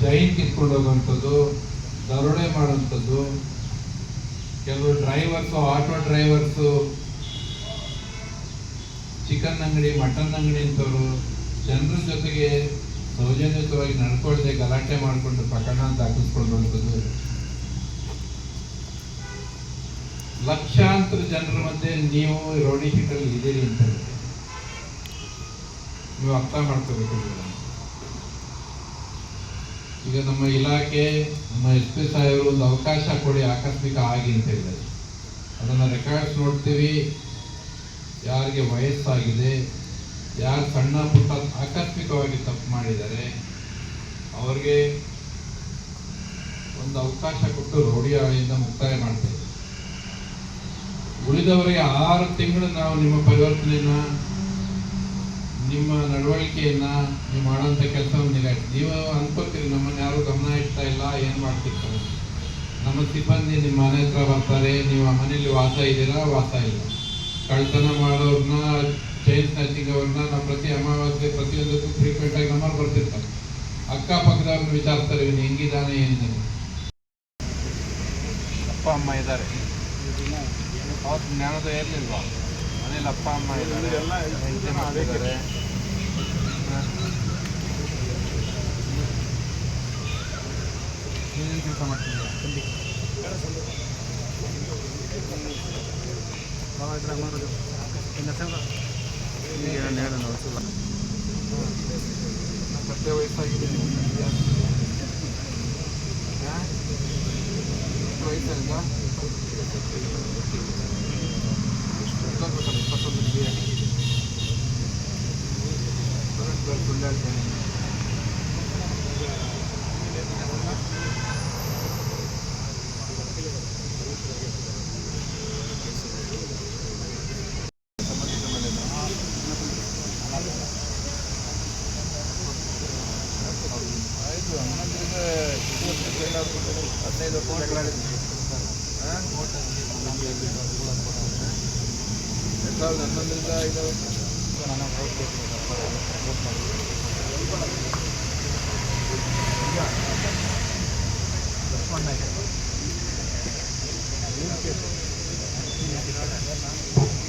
Chain ಕಿತ್ಕೊಂಡು ಹೋಗುವಂಥದ್ದು ದರೋಡೆ ಮಾಡುವಂಥದ್ದು, ಕೆಲವು ಡ್ರೈವರ್ಸು ಆಟೋ ಡ್ರೈವರ್ಸು ಚಿಕನ್ ಅಂಗಡಿ ಮಟನ್ ಅಂಗಡಿ ಅಂತವರು, ಜನರ ಜೊತೆಗೆ ಸೌಜನ್ಯತವಾಗಿ ನಡ್ಕೊಳ್ಳದೆ ಗಲಾಟೆ ಮಾಡಿಕೊಂಡು ಪ್ರಕರಣ ದಾಖಲಿಸ್ಕೊಳ್ಳುವಂಥದ್ದು ಲಕ್ಷಾಂತರ ಜನರ ಮಧ್ಯೆ ನೀವು ರೋಡಿ ಶೀಟಲ್ಲಿ ಇದ್ದೀರಿ ಅಂತ. ನೀವು ಅರ್ಥ ಮಾಡ್ಕೋಬೇಕು. ಈಗ ನಮ್ಮ ಇಲಾಖೆ, ನಮ್ಮ ಎಸ್ ಪಿ ಸಾಹೇಬರು ಒಂದು ಅವಕಾಶ ಕೊಡಿ, ಆಕಸ್ಮಿಕ ಆಗಿ ಅಂತ ಹೇಳಿದ್ದಾರೆ. ಅದನ್ನು ರೆಕಾರ್ಡ್ಸ್ ನೋಡ್ತೀವಿ. ಯಾರಿಗೆ ವಯಸ್ಸಾಗಿದೆ, ಯಾರು ಸಣ್ಣ ಪುಟ್ಟ ಆಕಸ್ಮಿಕವಾಗಿ ತಪ್ಪು ಮಾಡಿದ್ದಾರೆ, ಅವ್ರಿಗೆ ಒಂದು ಅವಕಾಶ ಕೊಟ್ಟು ರೌಡಿ ಹಾಳಿಯಿಂದ ಮುಕ್ತಾಯ ಮಾಡ್ತೇವೆ. ಉಳಿದವರಿಗೆ ಆರು ತಿಂಗಳು ನಾವು ನಿಮ್ಮ ಪರಿವರ್ತನೆಯನ್ನ ನಿಮ್ಮ ನಡವಳಿಕೆಯನ್ನ ನೀವು ಮಾಡೋಂಥ ಕೆಲಸವನ್ನು ನಿಗಾಯಿಸಿ ನೀವು ಅನ್ಕೋತೀರಿ, ನಮ್ಮನ್ನು ಯಾರು ಗಮನ ಇಡ್ತಾ ಇಲ್ಲ, ಏನು ಮಾಡ್ತಿರ್ತಾರೆ? ನಮ್ಮ ಸಿಬ್ಬಂದಿ ನಿಮ್ಮ ಮನೆ ಹತ್ರ ಬರ್ತಾರೆ, ನೀವು ಮನೇಲಿ ವಾಸ ಇದ್ದೀರಾ? ವಾಸ ಇಲ್ಲ. ಕಳ್ತನ ಮಾಡೋರ್ನ ಚೈನ್ ಸ್ನ್ಯಾಚಿಂಗ್ ಅವ್ರನ್ನ ನಾವು ಪ್ರತಿ ಅಮಾವಾಸ್ಯೆ ಪ್ರತಿಯೊಂದಕ್ಕೂ ಫ್ರೀಕ್ವೆಂಟ್ ಆಗಿ ನಮ್ಮಲ್ಲಿ ಬರ್ತಿರ್ತಾರೆ. ಅಕ್ಕಪಕ್ಕದವ್ರನ್ನ ವಿಚಾರಿಸ್ತಾರೆ, ಇವನು ಹೆಂಗಿದ್ದಾನೆ ಏನಿದ್ದಾನೆ ಅಪ್ಪ, ಅಮ್ಮ ಇದ್ದಾರೆ. ಅವತ್ತು ಇರಲಿಲ್ವಾ? ಮನೇಲಿ ಅಪ್ಪ ಅಮ್ಮ ಇದ್ದಾರೆ ಹೆಂಡತಿ ಮಕ್ಕಳಿದ್ದಾರೆ ನೀನೇನು ಕೆಲಸ ಮಾಡ್ತಿದ್ದೀರಾ ಮತ್ತೆ ವಯಸ್ಸಾಗಿದೆ ನಿಮ್ಗೆ. ಹಾ? ಎಷ್ಟು ವಯಸ್ಸಾಯ್ತಾ? ಬರೋದು ಬರೋದು ಸುಳ್ಳು ಹೇಳ್ತಾನೆ. ಸಂಬಂಧಿತ ಮನೆನಾ? ಆಯ್ತು ಹನ್ನೊಂದರಿಂದ ಹದಿನೈದು ವರ್ಷ かんないけど。